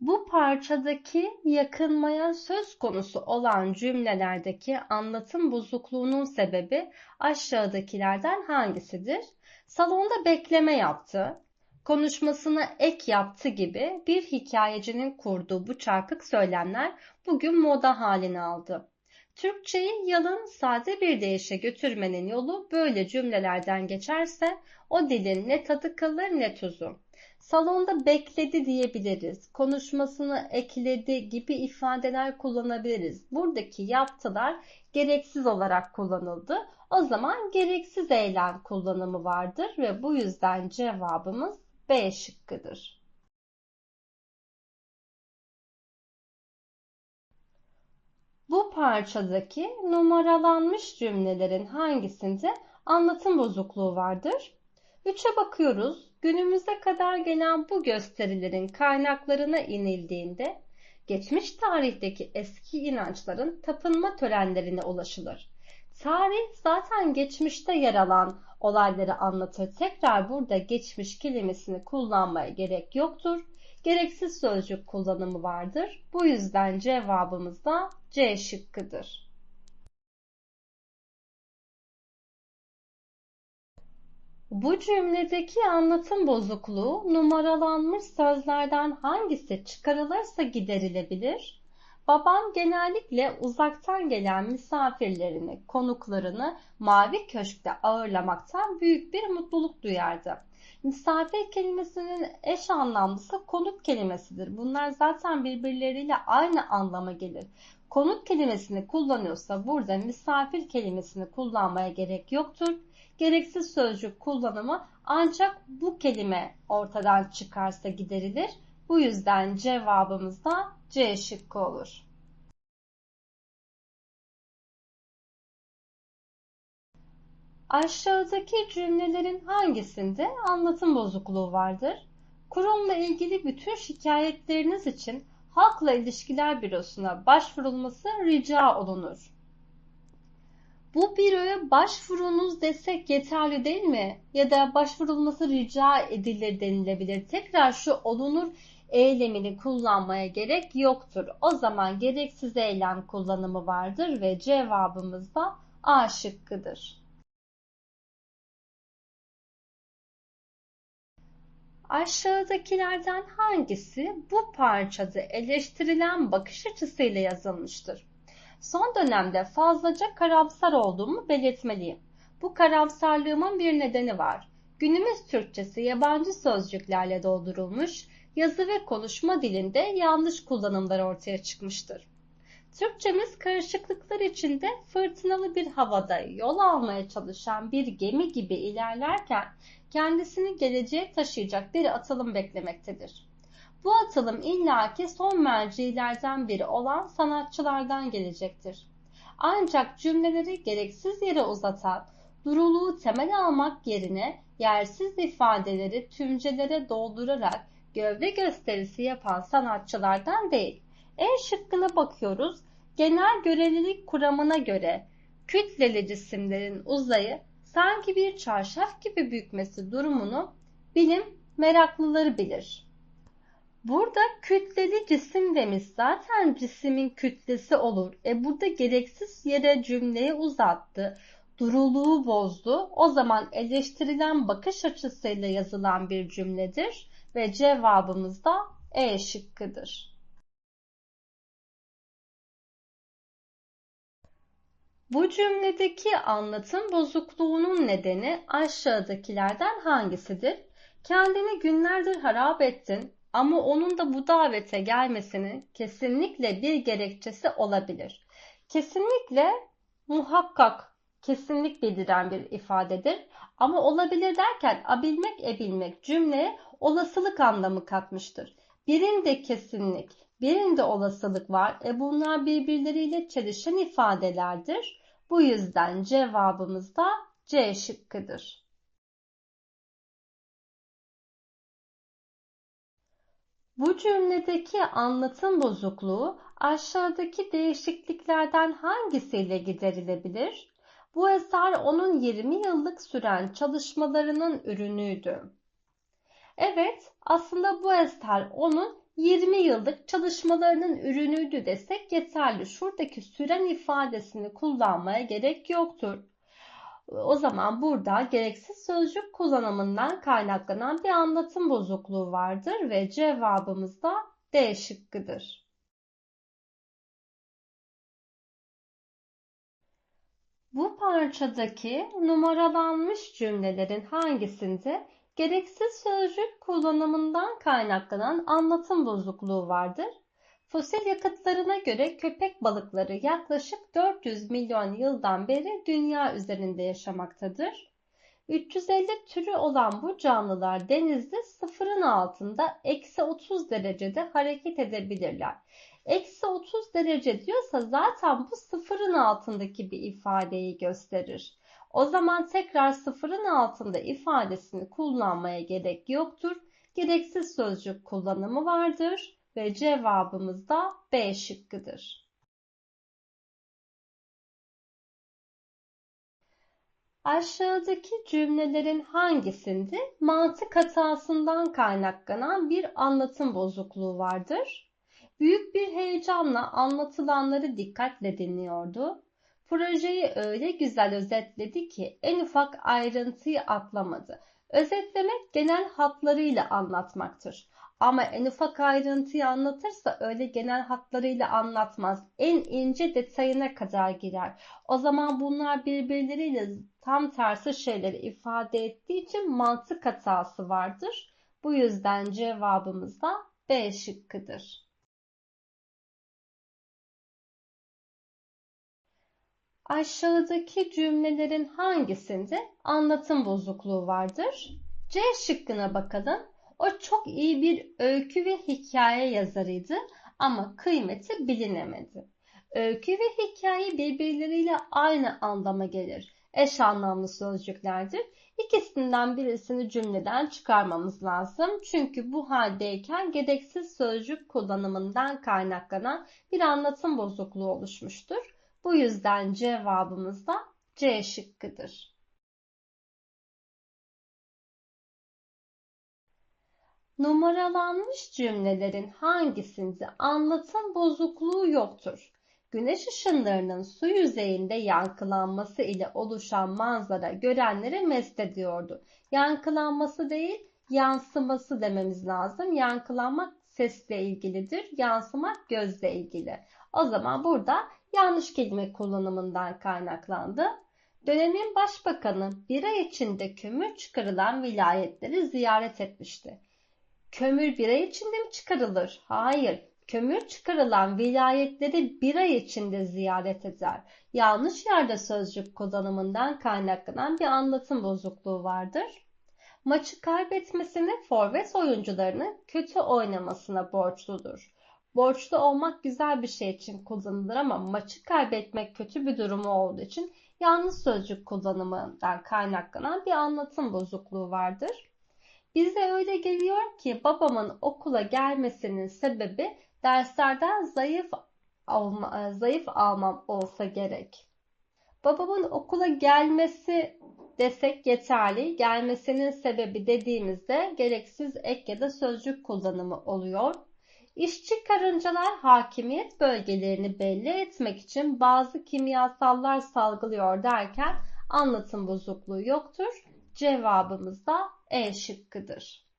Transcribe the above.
Bu parçadaki yakınmaya söz konusu olan cümlelerdeki anlatım bozukluğunun sebebi aşağıdakilerden hangisidir? Salonda bekleme yaptı, konuşmasına ek yaptı gibi bir hikayecinin kurduğu bu çarpık söylemler bugün moda halini aldı. Türkçeyi yalın sade bir deyişe götürmenin yolu böyle cümlelerden geçerse o dilin ne tadı kalır ne tuzu. Salonda bekledi diyebiliriz. Konuşmasını ekledi gibi ifadeler kullanabiliriz. Buradaki yaptılar gereksiz olarak kullanıldı. O zaman gereksiz eylem kullanımı vardır ve bu yüzden cevabımız B şıkkıdır. Bu parçadaki numaralanmış cümlelerin hangisinde anlatım bozukluğu vardır? 3'e bakıyoruz. Günümüze kadar gelen bu gösterilerin kaynaklarına inildiğinde geçmiş tarihteki eski inançların tapınma törenlerine ulaşılır. Tarih zaten geçmişte yer alan olayları anlatır. Tekrar burada geçmiş kelimesini kullanmaya gerek yoktur. Gereksiz sözcük kullanımı vardır. Bu yüzden cevabımız da C şıkkıdır. Bu cümledeki anlatım bozukluğu numaralanmış sözlerden hangisi çıkarılırsa giderilebilir? Babam genellikle uzaktan gelen misafirlerini, konuklarını Mavi Köşk'te ağırlamaktan büyük bir mutluluk duyardı. Misafir kelimesinin eş anlamlısı konuk kelimesidir. Bunlar zaten birbirleriyle aynı anlama gelir. Konuk kelimesini kullanıyorsa burada misafir kelimesini kullanmaya gerek yoktur. Gereksiz sözcük kullanımı ancak bu kelime ortadan çıkarsa giderilir. Bu yüzden cevabımız da C şıkkı olur. Aşağıdaki cümlelerin hangisinde anlatım bozukluğu vardır? Kurumla ilgili bütün şikayetleriniz için Halkla İlişkiler Bürosu'na başvurulması rica olunur. Bu büroya başvurunuz desek yeterli değil mi? Ya da başvurulması rica edilir denilebilir. Tekrar şu olunur eylemini kullanmaya gerek yoktur. O zaman gereksiz eylem kullanımı vardır ve cevabımız da A şıkkıdır. Aşağıdakilerden hangisi bu parçada eleştirilen bakış açısıyla yazılmıştır? Son dönemde fazlaca karamsar olduğumu belirtmeliyim. Bu karamsarlığımın bir nedeni var. Günümüz Türkçesi yabancı sözcüklerle doldurulmuş, yazı ve konuşma dilinde yanlış kullanımlar ortaya çıkmıştır. Türkçemiz karışıklıklar içinde fırtınalı bir havada yol almaya çalışan bir gemi gibi ilerlerken kendisini geleceğe taşıyacak bir atılım beklemektedir. Bu atılım illaki son mercilerden biri olan sanatçılardan gelecektir. Ancak cümleleri gereksiz yere uzatan, duruluğu temel almak yerine yersiz ifadeleri tümcelere doldurarak gövde gösterisi yapan sanatçılardan değil. E şıkkına bakıyoruz. Genel görelilik kuramına göre kütleli cisimlerin uzayı sanki bir çarşaf gibi bükmesi durumunu bilim meraklıları bilir. Burada kütleli cisim demiş. Zaten cismin kütlesi olur. E burada gereksiz yere cümleyi uzattı. Duruluğu bozdu. O zaman eleştirilen bakış açısıyla yazılan bir cümledir ve cevabımız da E şıkkıdır. Bu cümledeki anlatım bozukluğunun nedeni aşağıdakilerden hangisidir? Kendini günlerdir harap ettin ama onun da bu davete gelmesinin kesinlikle bir gerekçesi olabilir. Kesinlikle muhakkak kesinlik bildiren bir ifadedir. Ama olabilir derken abilmek ebilmek cümleye olasılık anlamı katmıştır. Birinde kesinlik, birinde olasılık var. E bunlar birbirleriyle çelişen ifadelerdir. Bu yüzden cevabımız da C şıkkıdır. Bu cümledeki anlatım bozukluğu aşağıdaki değişikliklerden hangisiyle giderilebilir? Bu eser onun 20 yıllık süren çalışmalarının ürünüydü. Evet, aslında bu eser onun 20 yıllık çalışmalarının ürünüydü desek yeterli. Şuradaki süren ifadesini kullanmaya gerek yoktur. O zaman burada gereksiz sözcük kullanımından kaynaklanan bir anlatım bozukluğu vardır ve cevabımız da D şıkkıdır. Bu parçadaki numaralanmış cümlelerin hangisinde gereksiz sözcük kullanımından kaynaklanan anlatım bozukluğu vardır? Fosil yakıtlarına göre köpek balıkları yaklaşık 400 milyon yıldan beri dünya üzerinde yaşamaktadır. 350 türü olan bu canlılar denizde sıfırın altında eksi 30 derecede hareket edebilirler. Eksi 30 derece diyorsa zaten bu sıfırın altındaki bir ifadeyi gösterir. O zaman tekrar sıfırın altında ifadesini kullanmaya gerek yoktur. Gereksiz sözcük kullanımı vardır ve cevabımız da B şıkkıdır. Aşağıdaki cümlelerin hangisinde mantık hatasından kaynaklanan bir anlatım bozukluğu vardır? Büyük bir heyecanla anlatılanları dikkatle dinliyordu. Projeyi öyle güzel özetledi ki en ufak ayrıntıyı atlamadı. Özetlemek genel hatlarıyla anlatmaktır. Ama en ufak ayrıntıyı anlatırsa öyle genel hatlarıyla anlatmaz. En ince detayına kadar girer. O zaman bunlar birbirleriyle tam tersi şeyleri ifade ettiği için mantık hatası vardır. Bu yüzden cevabımız da B şıkkıdır. Aşağıdaki cümlelerin hangisinde anlatım bozukluğu vardır? C şıkkına bakalım. O çok iyi bir öykü ve hikaye yazarıydı ama kıymeti bilinemedi. Öykü ve hikaye birbirleriyle aynı anlama gelir. Eş anlamlı sözcüklerdir. İkisinden birisini cümleden çıkarmamız lazım. Çünkü bu haldeyken gereksiz sözcük kullanımından kaynaklanan bir anlatım bozukluğu oluşmuştur. Bu yüzden cevabımız da C şıkkıdır. Numaralanmış cümlelerin hangisinde anlatım bozukluğu yoktur? Güneş ışınlarının su yüzeyinde yankılanması ile oluşan manzara görenleri mest ediyordu. Yankılanması değil, yansıması dememiz lazım. Yankılanmak sesle ilgilidir, yansımak gözle ilgili. O zaman burada yanlış kelime kullanımından kaynaklandı. Dönemin başbakanı bir ay içinde kömür çıkarılan vilayetleri ziyaret etmişti. Kömür bir ay içinde mi çıkarılır? Hayır. Kömür çıkarılan vilayetleri bir ay içinde ziyaret eder. Yanlış yerde sözcük kullanımından kaynaklanan bir anlatım bozukluğu vardır. Maçı kaybetmesini forvet oyuncularını kötü oynamasına borçludur. Borçlu olmak güzel bir şey için kullanılır ama maçı kaybetmek kötü bir durumu olduğu için yanlış sözcük kullanımından kaynaklanan bir anlatım bozukluğu vardır. Bize öyle geliyor ki babamın okula gelmesinin sebebi derslerden zayıf alma, zayıf almam olsa gerek. Babamın okula gelmesi desek yeterli. Gelmesinin sebebi dediğimizde gereksiz ek ya da sözcük kullanımı oluyor. İşçi karıncalar hakimiyet bölgelerini belli etmek için bazı kimyasallar salgılıyor derken anlatım bozukluğu yoktur. Cevabımız da E şıkkıdır.